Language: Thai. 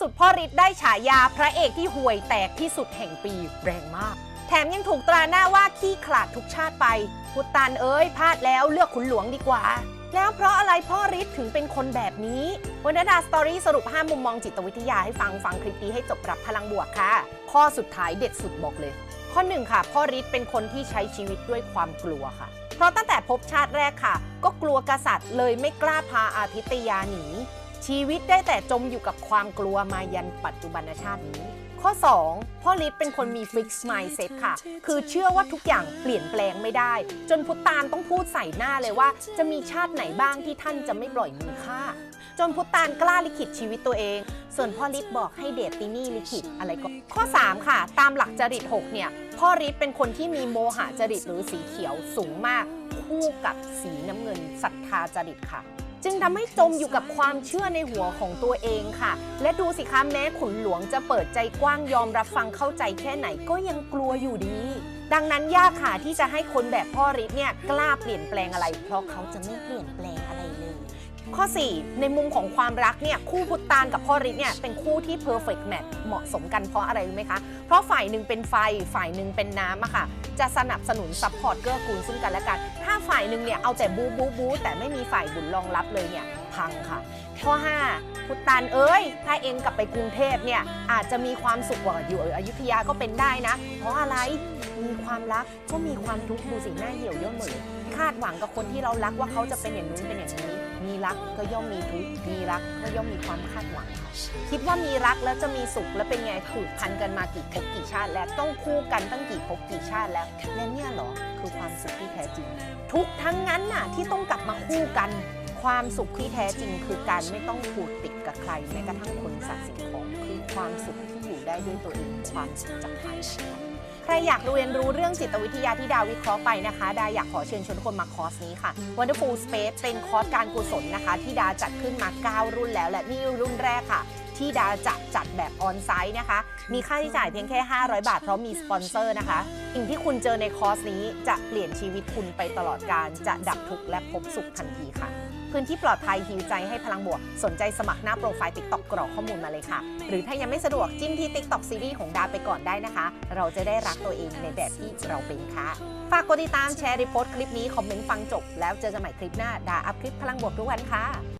สุดพ่อฤทธิ์ได้ฉายาพระเอกที่ห่วยแตกที่สุดแห่งปีแรงมาก แถมยังถูกตราหน้าว่าขี้ขลาดทุกชาติไปพุตตานเอ้ยพลาดแล้วเลือกขุนหลวงดีกว่า แล้วเพราะอะไรพ่อฤทธิ์ถึงเป็นคนแบบนี้วันดาสตอรี่สรุป 5 มุมมองจิตวิทยาให้ฟังฟังคลิปนี้ให้จบรับพลังบวกค่ะ ข้อสุดท้ายเด็ดสุดบอกเลย ข้อหนึ่งค่ะ พ่อฤทธิ์เป็นคนที่ใช้ชีวิตด้วยความกลัวค่ะ เพราะตั้งแต่พบชาติแรกค่ะ ก็กลัวกษัตริย์เลยไม่กล้าพาอาทิตยาหนี ชีวิตได้แต่จมอยู่กับความกลัวมายันปัจจุบันชาตินี้ ข้อ 2 พ่อฤทธิ์เป็นคนมี fixed mindset ค่ะ คือเชื่อว่าทุกอย่างเปลี่ยนแปลงไม่ได้ จนพุตตานต้องพูดใส่หน้าเลยว่า จะมีชาติไหนบ้างที่ท่านจะไม่ปล่อยมือฆ่า จนพุตตานกล้าลิขิตชีวิตตัวเอง ส่วนพ่อฤทธิ์บอกให้เดทตินี่ลิขิตอะไรก็ ข้อ 3 ค่ะ ตามหลักจริต 6 เนี่ย พ่อฤทธิ์เป็นคนที่มีโมหะจริตหรือสีเขียวสูงมาก คู่กับสีน้ำเงินศรัทธาจริตค่ะ จึงทำให้จมอยู่กับความเชื่อในหัวของตัวเองค่ะ และดูสิคะแม้ขุนหลวงจะเปิดใจกว้างยอมรับฟังเข้าใจแค่ไหนก็ยังกลัวอยู่ดี ดังนั้นยากค่ะที่จะให้คนแบบพ่อฤทธิ์เนี่ยกล้าเปลี่ยนแปลงอะไร เพราะเขาจะไม่เปลี่ยนแปลงอะไรเลย ข้อ 4 ในมุมของความรักเนี่ยคู่พุตตานกับพ่อฤทธิ์เนี่ยเป็นคู่ที่ perfect match เหมาะสมกันเพราะอะไรรู้ไหมคะ เพราะฝ่ายหนึ่งเป็นไฟฝ่ายหนึ่งเป็นน้ำอะค่ะ จะสนับสนุนซัพพอร์ตเกื้อกูลซึ่งกันและกัน ถ้าฝ่ายหนึ่งเนี่ยเอาแต่บูบูบูแต่ไม่มีฝ่ายบุญรองรับเลยเนี่ยพังค่ะ ข้อ 5 พุตตานเอ้ย ถ้าเองกลับไปกรุงเทพเนี่ยอาจจะมีความสุขกว่าอยู่อยุธยาก็เป็นได้นะ เพราะอะไรมีความรักก็มีความทุกข์ดูสิหน้าเหี่ยวย่นเหมือนคาดหวังกับคนที่เรารักว่าเขาจะเป็นอย่างนู้นเป็นอย่างนี้ มีรักก็ย่อมมีทุกข์มีรักก็ย่อมมีความคาดหวังค่ะคิดว่ามีรักแล้วจะมีสุขแล้วเป็นไงผูกพันกันมากี่ภพกี่ชาติแล้วต้องคู่กันตั้งกี่ภพกี่ชาติแล้วและเนี่ยเหรอคือความสุขที่แท้จริง ทุกทั้งนั้นน่ะที่ต้องกลับมาคู่กัน ความสุขที่แท้จริง คือการไม่ต้องผูกติดกับใครแม้กระทั่งคนสัตว์สิ่งของคือความสุขที่อยู่ได้ด้วยตัวเองความสุขจากภายใน ใครอยากเรียนรู้เรื่องจิตวิทยาที่ดาวิเคราะห์ไปนะคะ ดาอยากขอเชิญชวนคนมาคอร์สนี้ค่ะ Wonderful Space เป็นคอร์สการกุศลนะคะ ที่ดาจัดขึ้นมา 9 รุ่นแล้ว และนี่รุ่นแรกค่ะที่ดาจะจัดแบบออนไซต์นะคะ มีค่าใช้จ่ายเพียงแค่ 500 บาท เพราะมีสปอนเซอร์นะคะ สิ่งที่คุณเจอในคอร์สนี้จะเปลี่ยนชีวิตคุณไปตลอดการ จะดับทุกข์และพบสุขทันทีค่ะ พื้นที่ปลอดภัยฮิวใจให้พลังบวก สนใจสมัครหน้าโปรไฟล์ติ๊กต็อกกรอกข้อมูลมาเลยค่ะ หรือถ้ายังไม่สะดวกจิ้มที่ติ๊กต็อกซีรีส์ของดาไปก่อนได้นะคะ เราจะได้รักตัวเองในแบบที่เราเป็นค่ะ ฝากกดติดตามแชร์รีโพสต์คลิปนี้คอมเมนต์ฟังจบ แล้วเจอกันใหม่คลิปหน้าดาอัพคลิปพลังบวกทุกวันค่ะ